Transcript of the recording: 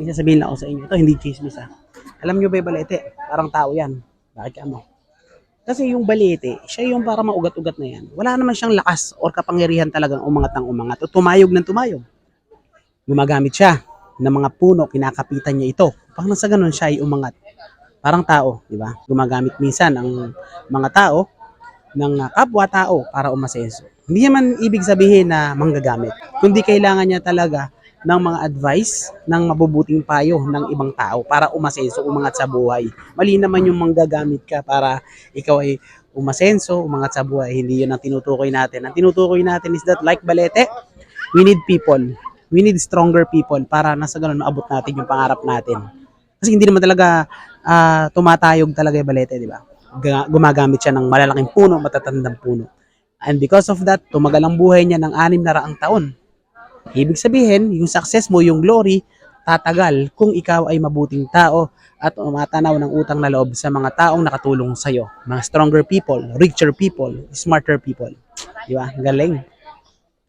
may sasabihin lang ako sa inyo. Ito, hindi chismis ah. Alam nyo ba yung balete? Parang tao yan. Bakit ka mo? Kasi yung balete, siya yung para maugat-ugat na yan. Wala naman siyang lakas or kapangyarihan talagang umangat ng umangat o tumayog ng tumayog. Gumagamit siya ng mga puno, kinakapitan niya ito. Pang nasa ganun siya ay umangat. Parang tao, di ba? Gumagamit minsan ang mga tao ng ah, kapwa-tao para umasenso. Hindi naman ibig sabihin na manggagamit, kundi kailangan niya talaga ng mga advice, ng mabubuting payo ng ibang tao para umasenso, umangat sa buhay. Mali naman yung manggagamit ka para ikaw ay umasenso, umangat sa buhay. Hindi yun ang tinutukoy natin. Ang tinutukoy natin is that like balete, we need people. We need stronger people para nasa ganun maabot natin yung pangarap natin. Kasi hindi naman talaga ah, tumatayog talaga yung balete, di ba? Ga- Gumagamit siya ng malalaking puno, matatandang puno. And because of that, tumagal ang buhay niya ng anim na raang taon. Ibig sabihin, yung success mo, yung glory, tatagal kung ikaw ay mabuting tao at umatanaw ng utang na loob sa mga taong nakatulong sa'yo. Mga stronger people, richer people, smarter people. Di ba? Galing.